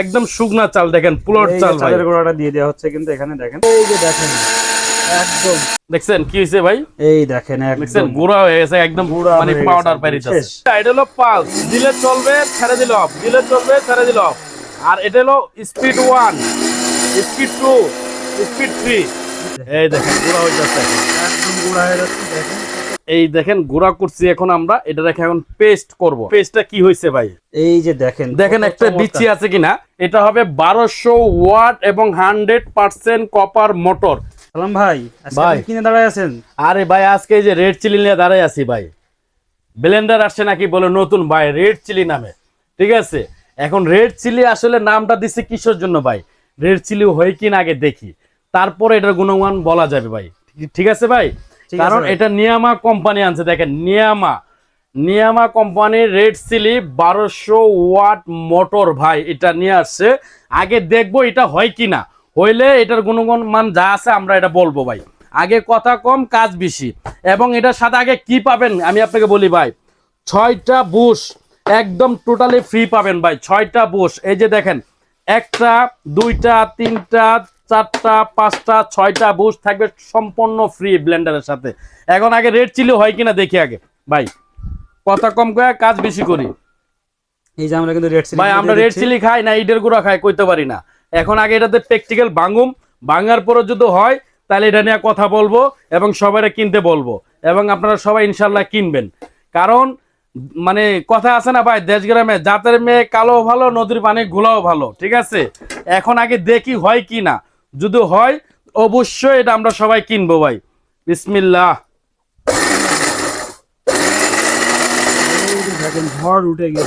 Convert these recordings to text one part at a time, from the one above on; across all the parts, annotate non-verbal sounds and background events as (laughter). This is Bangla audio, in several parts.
একদম শুকনা চাল দেখেন পুলট চাল ভাই। চালের গোড়াটা দিয়ে দেওয়া হচ্ছে কিন্তু এখানে দেখেন। এই যে দেখেন একদম। দেখছেন কি হয়েছে ভাই? এই দেখেন দেখছেন একদম গুঁড়া হয়ে গেছে একদম গুঁড়া মানে পাউডার শেষ। এটা হলো পালস দিলে চলবে ছেড়ে দিল অফ দিলে চলবে ছেড়ে দিল অফ আর এটা হলো speed one speed two speed three এই দেখেন গুঁড়া হয়ে যাচ্ছে একদম গুঁড়া হয়ে যাচ্ছে দেখেন। এই দেখেন গুঁড়া করছি এখন আমরা এটা রেখে এখন পেস্ট করব। পেস্টটা কি হয়েছে ভাই? এই যে দেখেন দেখেন একটা। বিচি আছে কিনা? এটা হবে বারোশো ওয়াট এবং হান্ড্রেড পার্সেন্ট কপার মোটর সালাম ভাই ভাই। কিনে দাঁড়ায় আছেন? আরে ভাই আজকে এই যে রেড চিলি নিয়ে দাঁড়াই আছি ভাই। ব্লেন্ডার আসছে নাকি বলে নতুন ভাই রেড চিলি নামে। ঠিক আছে? এখন রেড চিলি আসলে নামটা দিচ্ছে কিসের জন্য ভাই? রেড চিলি হয় কিনা আগে দেখি। তারপরে এটার গুণমান বলা যাবে ভাই। ঠিক- আছে ভাই? কারণ এটা নিয়ামা কোম্পানি আনছে দেখেন নিয়ামা। নিয়ামা কোম্পানির রেড চিলি বারোশো ওয়াট মোটর ভাই এটা নিয়ে আসছে। আগে দেখব এটা হয় কিনা। হইলে এটার গুণগণ মান যা আছে আমরা এটা বলব ভাই। আগে কথা কম কাজ বেশি। এবং এটার সাথে আগে কি পাবেন আমি আপনাকে বলি ভাই। ছয়টা বুশ একদম টোটালি ফ্রি পাবেন ভাই। ছয়টা বুশ এই যে দেখেন একটা দুইটা তিনটা চারটা পাঁচটা ছয়টা বুশ থাকবে সম্পূর্ণ ফ্রি ব্লেন্ডারের সাথে। এখন আগে রেড চিলি হয় কিনা দেখি আগে। ভাই কথা কম করে কাজ বেশি করি। এই যে আমরা কিন্তু রেড চিলি ভাই আমরা রেড চিলি খাই না ইডের গুঁড়া খাই কইতে পারি না। এখন আগে এটাতে প্র্যাকটিক্যাল ভাঙুম। ভাঙার পরে যদি হয় তাহলে এটা নিয়ে কথা বলব এবং সবাই কিনতে বলব। এবং আপনারা সবাই ইনশাল্লাহ কিনবেন। কারণ মানে কথা আছে না ভাই দেশ গ্রামে জাতের মেয়ে কালো ভালো নদীর পানি ঘোলাও ভালো ঠিক আছে? এখন আগে দেখি হয় কি না যদি হয় অবশ্যই এটা আমরা সবাই কিনবো ভাই। বিসমিল্লাহ। দেখেন ঝড় উঠে গিয়ে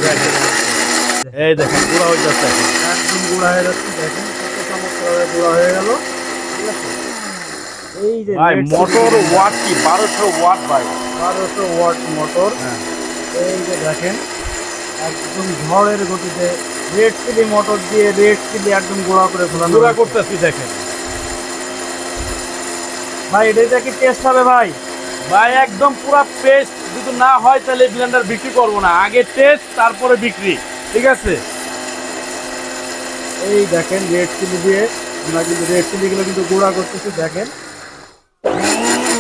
এই দেখেন পুরো হয়ে যাচ্ছে একদম গুঁড়া হয়ে যাচ্ছে দেখেন গুঁড়া হয়ে গেল। এই যে ভাই মোটর ওয়াট কি? বারোশো ওয়াট ভাই। বারোশো ওয়াট মোটর। হ্যাঁ। এই যে দেখেন একদম ঝড়ের গতিতে রেড চিলি মোটর দিয়ে রেড চিলি একদম গুঁড়া করে ফেলানো হয়েছে। করতেছি দেখেন। ভাই এটা কি টেস্ট হবে ভাই। ভাই একদম পুরা পেস্ট যদি না হয় তাহলে ব্লেন্ডার বিক্রি করব না। আগে টেস্ট তারপরে বিক্রি ঠিক আছে? এই দেখেন রেড চিলি দিয়ে আমরা কিন্তু রেড চিলিগুলো কিন্তু গুঁড়া করতেছি দেখেন।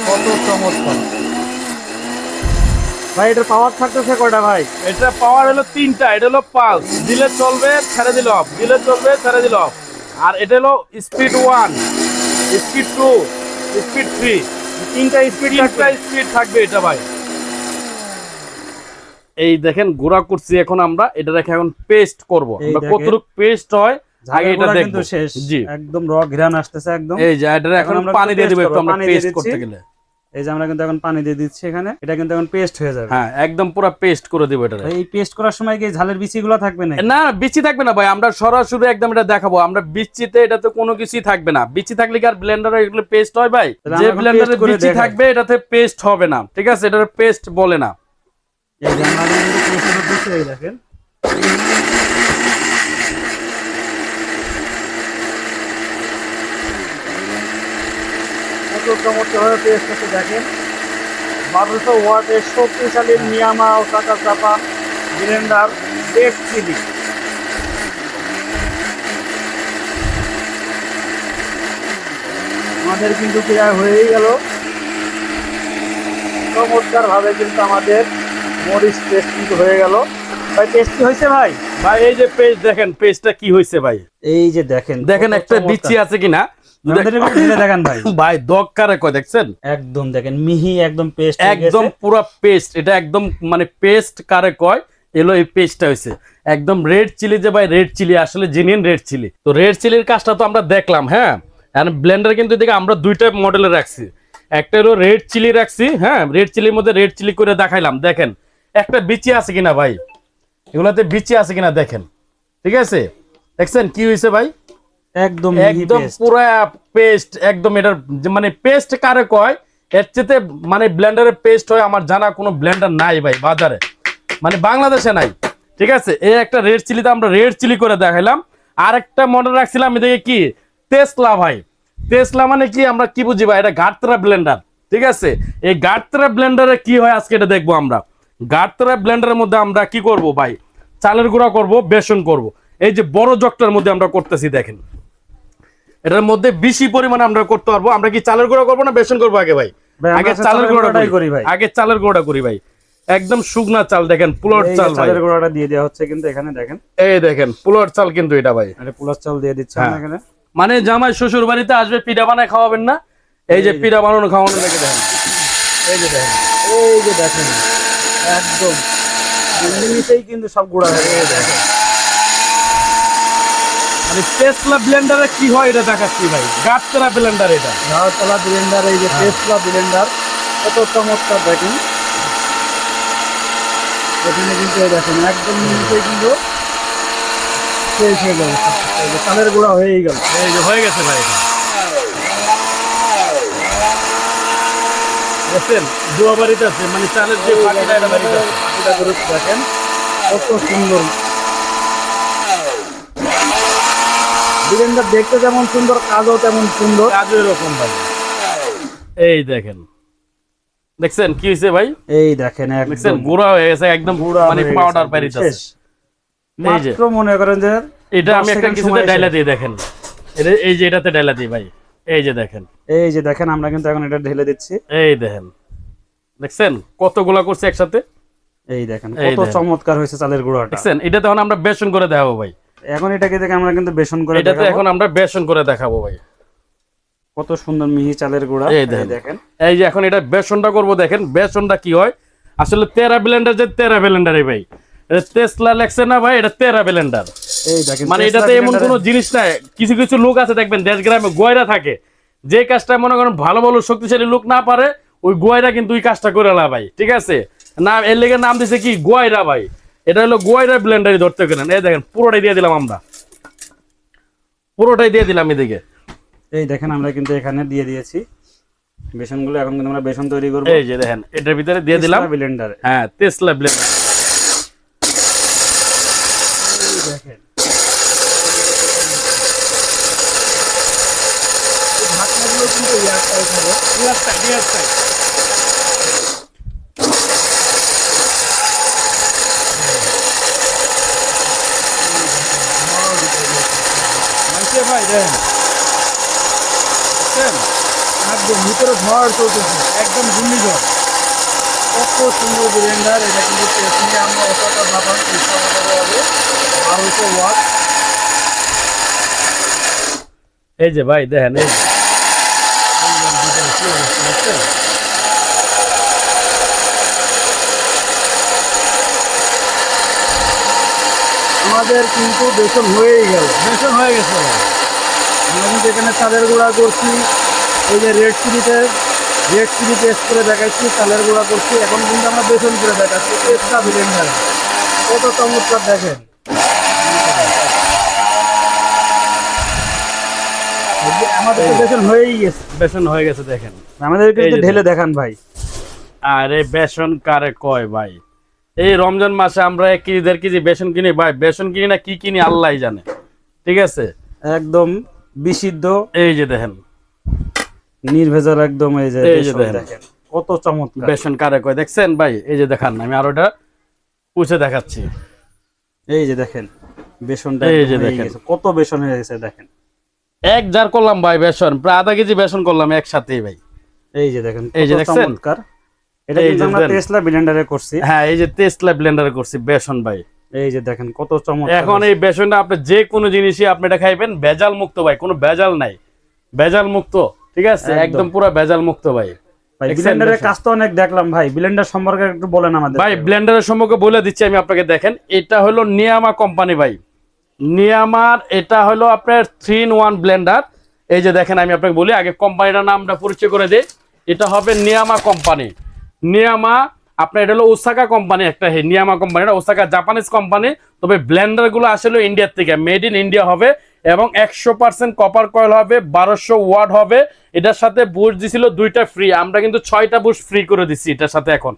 কত চমৎকার। ভাই এটার পাওয়ার থাকতেছে কয়টা ভাই? এটা পাওয়ার হলো তিনটা এটা হলো পালস দিলে চলবে ছেড়ে দিল অফ দিলে চলবে ছেড়ে দিল অফ আর এটা হলো speed one speed two speed three তিনটা স্পিড তিনটা স্পিড থাকবে এটা ভাই। এই দেখেন গুঁড়া করছি এখন আমরা এটা রেখে এখন পেস্ট করব। আমরা। কতটুকু পেস্ট হয় আগে এটা দেখব। শেষ। জি। একদম র ঘিরান আসতেছে একদম। এই যে এটা এখন পানি দিয়ে দিব একটু আমরা পেস্ট করতে গেলে। এই যে আমরা কিন্তু এখন পানি দিয়ে দিচ্ছি এখানে এটা কিন্তু এখন পেস্ট হয়ে যাবে। হ্যাঁ একদম পুরো পেস্ট করে দিব এটা এই পেস্ট করার সময় কি ঝালের বিচিগুলো থাকবে না না বিচি থাকবে না ভাই আমরা সরাসরি একদম এটা দেখাবো। আমরা বিচিতে এটাতে কোনো কিছুই থাকবে না। বিচি থাকলে কি আর ব্লেন্ডারে এগুলো পেস্ট হয় ভাই? যে ব্লেন্ডারে বিচি থাকবে এটাতে পেস্ট হবে না। ঠিক আছে এটার পেস্ট বলে না। এই যে আমরা কিন্তু পেস্ট দেখেন। চমৎকারভাবে দেখেন। বারোশো ওয়াটের শক্তিশালী নিয়ামা ও কাঁচা চাপা ব্লেন্ডার রেড চিলি আমাদের কিন্তু ক্রিয়া হয়েই গেল। চমৎকার ভাবে কিন্তু আমাদের মরিচ টেস্ট কিন্তু হয়ে গেল। ভাই টেস্ট কি হয়েছে ভাই? ভাই এই যে পেস্ট দেখেন পেস্টটা কি হয়েছে ভাই? এই যে দেখেন দেখেন একটা। বিচি আছে কিনা? দেখেন ভাই। (laughs) ভাই দক্কারে কয় দেখছেন? একদম দেখেন মিহি একদম পেস্ট একদম পুরো পেস্ট এটা একদম মানে পেস্ট কারে কয়? এলো এই পেস্টটা হয়েছে একদম রেড চিলি যে ভাই রেড চিলি আসলে জেনুইন রেড চিলি তো রেড চিলির কাজটা তো আমরা দেখলাম হ্যাঁ? ব্লেন্ডার কিন্তু দেখে আমরা দুইটা মডেলে রাখছি। একটা হলো রেড চিলি রাখছি হ্যাঁ? রেড চিলির মধ্যে রেড চিলি করে দেখাইলাম দেখেন। একটা বিচি আছে কিনা ভাই? এগুলাতে বিচি আছে কিনা দেখেন। ঠিক আছে? দেখছেন কি হয়েছে ভাই? একদম একদম পুরো পেস্ট একদম এটার মানে পেস্ট কারে কয়? এর চেতে মানে ব্লেন্ডারের পেস্ট হয় আমার জানা কোনো ব্লেন্ডার নাই ভাই বাজারে। মানে বাংলাদেশে নাই ঠিক আছে? এই একটা রেড চিলিতে আমরা রেড চিলি করে দেখাইলাম। আর একটা মডেল রাখছিলাম এদিকে কি? তেসলা ভাই। তেসলা মানে কি? আমরা কি বুঝি ভাই? এটা গাটতরা ব্লেন্ডার ঠিক আছে? এই গাটতরা ব্লেন্ডারে কি হয় আজকে এটা দেখব আমরা। গাটতরা ব্লেন্ডারের মধ্যে আমরা কি করব ভাই? চালের গুঁড়া করব বেসন করব। এই যে বড় জগটার মধ্যে আমরা করতেছি দেখেন। এটার মধ্যে বেশি পরিমাণে আমরা করতে পারব। আমরা কি চালের গুঁড়া করব না বেসন করব আগে ভাই? আগে চালের গুঁড়াটাই করি। ভাই। আগে চালের গুঁড়া করি ভাই। একদম শুকনা চাল দেখেন পুলট চাল চালের গুঁড়াটা দিয়ে দেওয়া হচ্ছে কিন্তু এখানে দেখেন। এই দেখেন পুলট চাল কিন্তু এটা ভাই। পুলার চাল দিয়ে দিচ্ছে হ্যাঁ। এখানে। মানে জামাই শ্বশুর বাড়িতে আসবে পিঠা বানায় খাওয়াবেন না। এই যে পিঠা বানানো খাওয়ানো লেগে দেখেন। এই যে দেখেন। এই যে দেখেন। একদম। কিন্তু সব গুঁড়া দেখেন মানে টেসলা ব্লেন্ডারে কি হয় এটা দেখাচ্ছি ভাই। গাছতলা ব্লেন্ডার এটা। ঝাড়তলা ব্লেন্ডার এই যে টেসলা ব্লেন্ডার কত চমৎকার দেখেন। এখানে কিন্তু দেখেন একদম নিমিশেই কিন্তু শেষ হয়ে গেল। চালের গুঁড়া হয়েই গেল। এই যে হয়ে গেছে ভাই। দেখছেন? দোয়া বাড়িতে আছে মানে চালের যে ফাঁকিটা এটা বাড়িতে আছে। পাখিটা দেখেন কত সুন্দর। ব্লেন্ডার দেখতে যেমন সুন্দর কাজও তেমন সুন্দর। কাজও এরকম ভাই। এই দেখেন। দেখছেন কি হয়েছে ভাই? এই দেখেন দেখছেন গুঁড়া হয়ে গেছে একদম পুরা মানে পাউডার যে। মাত্র মনে করেন যে এটা আমি একটা কিছুতে ডাইলা দিয়ে দেখেন। এই যে এটাতে ডাইলা দিই ভাই। এই যে দেখেন। এই যে দেখেন আমরা কিন্তু এখন এটা ঢেলে দিচ্ছি। এই দেখেন। দেখছেন? কতগুলা করছে একসাথে? এই দেখেন কত চমৎকার হয়েছে চালের গুঁড়োটা। দেখছেন? এটা তখন আমরা বেসন করে দেখাবো ভাই। এখন এটাকে দেখে আমরা কিন্তু বেসন করে এটাতে দেখাবো। এখন আমরা বেসন করে দেখাবো ভাই। কত সুন্দর মিহি চালের গুঁড়া। এই দেখেন। এই যে এখন এটা বেসনটা করব দেখেন বেসনটা কি হয়? আসলে তেরা ব্লেন্ডার যে তেরা ব্লেন্ডারে ভাই। এটা লেখছে না ভাই এটা তেরা ব্লেন্ডার মানে এটাতে এমন কোনো জিনিস নাই। কিছু কিছু লোক আছে দেখবেন দেশ গ্রামে গোয়রা থাকে। যে কাজটা মনে করেন ভালো ভালো শক্তিশালী লোক না পারে ওই গোয়রা কিন্তু ওই কাজটা করে না ভাই। ঠিক আছে? নাম এর লেগে নাম দিছে কি? গোয়রা ভাই। এটা হলো গোয়রা ব্লেন্ডারই ধরতে গেলেন। এই দেখেন পুরোটাই দিয়ে দিলাম আমরা। পুরোটাই দিয়ে দিলাম এদিকে। এই দেখেন আমরা কিন্তু এখানে দিয়ে দিয়েছি। বেসনগুলো এখন কিন্তু আমরা বেসন তৈরি করব। এই যে দেখেন এটার ভিতরে দিয়ে দিলাম। ব্লেন্ডারে হ্যাঁ তেসলা ব্লেন্ডার দেখেন। এই ঢাকনাগুলো কিন্তু এয়ার টাইট হবে মানছে ভাই একদম ভিতরে ঝড় চলতেছে। একদম ঘূর্ণিঝড়। কত সুন্দর ব্লেন্ডার এটা কিন্তু আমরা এতটা ভাবান হবে বারোশো ওয়াট এই যে ভাই দেখেন এই আমাদের কিন্তু বেসন হয়েই গেল। বেসন হয়ে গেছে। আমরা কিন্তু এখানে চালের গুঁড়া করছি এই যে রেড চিলিতে রেড চিলি টেস্ট করে দেখাচ্ছি চালের গুঁড়া করছি। এখন কিন্তু আমরা বেসন করে দেখাচ্ছি টেস্টটা ব্লেন্ডার কত চমৎকার দেখেন। আমাদের বেসন হয়েই গেছে। বেসন হয়ে গেছে দেখেন। আমাদেরকে ঢেলে দেখান। ভাই। আরে বেসন কারে কয় ভাই? এই রমজান মাসে আমরা এক কেজি দেড় কেজি বেসন কিনি। ভাই বেসন কিনি না কি কিনি আল্লাহ জানে। ঠিক আছে? একদম বিশুদ্ধ। এই যে দেখেন। নির্ভেজাল একদম এই যে এই যে দেখেন। কত চমৎকার। বেসন কারে কয়? দেখছেন? ভাই এই যে দেখান আমি আর ওটা উঠে দেখাচ্ছি। এই যে দেখেন বেসনটা এই যে দেখেন। কত বেসন হয়ে গেছে দেখেন। এক জার করলাম ভাই বেসন। প্রায় আধা কেজি বেসন করলাম একসাথেই ভাই। এই যে দেখেন এই যে দেখছেন? চমৎকার। এটা এই যে টেসলা ব্লেন্ডারে করছি। হ্যাঁ এই যে ব্লেন্ডার করছি বেসন ভাই। এই যে দেখেন কত চমৎকার এখন এই বেসনটা আপনি যে কোনো জিনিসই আপনি এটা খাইবেন ভেজাল মুক্ত ভাই কোনো ভেজাল নাই। ভেজাল মুক্ত ঠিক আছে? একদম। একদম পুরো ভেজাল মুক্ত ভাই ভাই ব্লেন্ডারের কাজ তো অনেক দেখলাম ভাই। ব্লেন্ডার সম্পর্কে একটু বলেন আমাদের ভাই ব্লেন্ডারের সম্পর্কে বলে দিচ্ছি আমি আপনাকে দেখেন। এটা হলো নিয়ামা কোম্পানি ভাই। নিয়ামার এটা হলো আপনার থ্রি ইন ওয়ান ব্লেন্ডার এই যে দেখেন আমি আপনাকে বলি আগে কোম্পানিটার নামটা পরিচয় করে দিই। এটা হবে নিয়ামা কোম্পানি নিয়ামা, আপনার এটা হলো ওসাকা কোম্পানি একটা নিয়ামা কোম্পানি এটা ওসাকা জাপানিজ কোম্পানি তবে ব্লেন্ডারগুলো আসলে ইন্ডিয়ার থেকে। মেড ইন ইন্ডিয়া হবে এবং একশো পার্সেন্ট কপার কয়েল হবে, বারোশো ওয়াট হবে। এটার সাথে বুশ দিছিল দুইটা ফ্রি আমরা কিন্তু ছয়টা বুশ ফ্রি করে দিচ্ছি এটার সাথে এখন।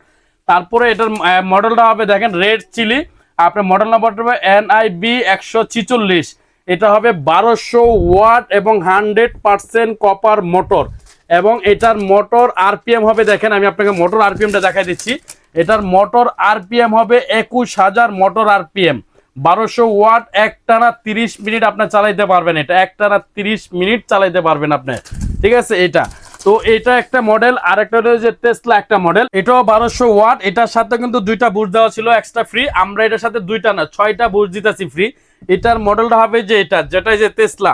তারপরে এটার মডেলটা হবে দেখেন রেড চিলি আপনার মডেল নাম্বারটা হবে এনআইবি একশো ছিচল্লিশ। এটা হবে বারোশো ওয়াট এবং হান্ড্রেড পার্সেন্ট কপার মোটর এবং এটার মোটর আরপিএম হবে, দেখেন আমি আপনাকে মোটর আরপিএমটা দেখাই দিচ্ছি। এটার মোটর আরপিএম হবে একুশ হাজার মোটর আরপিএম। বারোশো ওয়াট, একটানা তিরিশ মিনিট আপনি চালাইতে পারবেন এটা। একটানা তিরিশ মিনিট চালাইতে পারবেন আপনি। ঠিক আছে, এটা। তো এটা একটা মডেল আর একটা যে টেসলা একটা মডেল। এটাও বারোশো ওয়াট, এটার সাথে কিন্তু দুইটা বুট দেওয়া ছিল এক্সট্রা ফ্রি আমরা এটার সাথে দুইটা না, ছয়টা বুট দিতেছি ফ্রি এটার মডেলটা হবে যে এটা যেটা এই যে টেসলা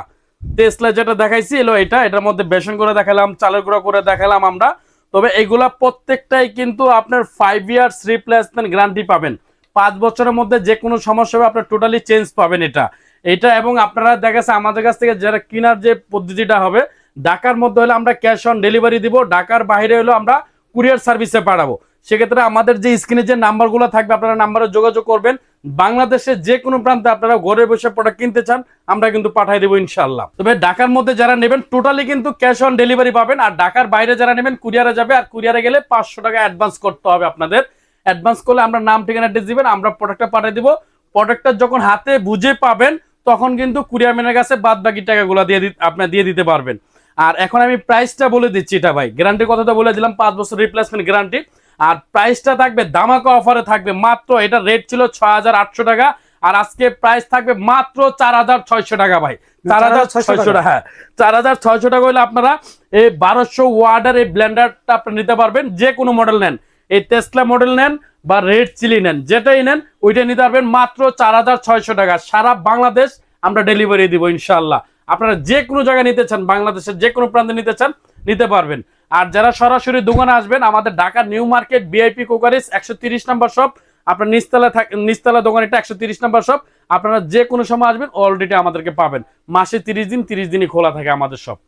টেসলা যেটা দেখাইছি, এলো এটা, এটার মধ্যে বেসন করে দেখালাম, চালের গুঁড়া করে দেখালাম আমরা। তবে এগুলা প্রত্যেকটাই কিন্তু আপনার ফাইভ ইয়ার্স রিপ্লেসমেন্ট গ্যারান্টি পাবেন। পাঁচ বছরের মধ্যে যে কোনো সমস্যা হবে, আপনার টোটালি চেঞ্জ পাবেন এটা। এটা এবং আপনারা দেখাচ্ছে আমাদের কাছ থেকে যারা কেনার যে পদ্ধতিটা হবে, ঢাকার মধ্যে হলে আমরা ক্যাশ অন ডেলিভারি দিব, ঢাকার বাইরে হলে আমরা কুরিয়ার সার্ভিসে পাঠাবো। সেক্ষেত্রে আমাদের যে স্ক্রিনে যে নাম্বারগুলো থাকবে, আপনারা নাম্বারে যোগাযোগ করবেন। বাংলাদেশের যে কোনো প্রান্তে আপনারা ঘরে বসে প্রোডাক্ট কিনতে চান, আমরা কিন্তু পাঠিয়ে দেবো ইনশাল্লাহ তবে ঢাকার মধ্যে যারা নেবেন টোটালি কিন্তু ক্যাশ অন ডেলিভারি পাবেন। আর ঢাকার বাইরে যারা নেবেন কুরিয়ারে যাবে। আর কুরিয়ারে গেলে পাঁচশো টাকা অ্যাডভান্স করতে হবে আপনাদের। অ্যাডভান্স করলে আমরা নাম, ঠিকানা অ্যাড্রেস দিবেন, আমরা প্রোডাক্টটা পাঠিয়ে দিব। প্রোডাক্টটা যখন হাতে বুঝে পাবেন, তখন কিন্তু কুরিয়ার ম্যানের কাছে বাদ বাকি টাকাগুলো দিয়ে আপনার দিয়ে দিতে পারবেন। আর এখন আমি প্রাইসটা বলে দিচ্ছি এটা ভাই। গ্যারান্টির কথাটা বলে দিলাম, পাঁচ বছর রিপ্লেসমেন্ট গ্যারান্টি আর প্রাইসটা থাকবে দামাকা অফারে থাকবে। মাত্র এটা রেট ছিল ছয় হাজার আটশো টাকা আর আজকে প্রাইস থাকবে মাত্র চার হাজার ছয়শো টাকা ভাই। চার হাজার ছয়শো টাকা। হ্যাঁ। চার হাজার ছয়শো টাকা হলে আপনারা এই বারোশো ওয়ার্ডের এই ব্লেন্ডারটা আপনি নিতে পারবেন যে কোনো মডেল নেন। এই টেসলা মডেল নেন বা রেড চিলি নেন যেটাই নেন ওইটা নিতে পারবেন মাত্র চার হাজার ছয়শো টাকা। সারা বাংলাদেশ আমরা ডেলিভারি দিব ইনশাল্লাহ আপনারা যে কোনো জায়গায় নিতে চান বাংলাদেশের যে কোনো প্রান্তে নিতে চান নিতে পারবেন। আর যারা সরাসরি দোকানে আসবেন, আমাদের ঢাকা নিউ মার্কেট বিআইপি কোকারিস একশো নাম্বার শপ। আপনার নিচতলা নিচতলা দোকান এটা একশো নাম্বার শপ। আপনারা যে কোনো সময় আসবেন অলরেডি আমাদেরকে পাবেন। মাসে তিরিশ দিন, তিরিশ দিনই খোলা থাকে আমাদের শপ।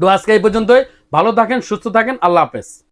তো আজকে এই পর্যন্তই। ভালো থাকেন, সুস্থ থাকেন, আল্লাহ হাফেজ।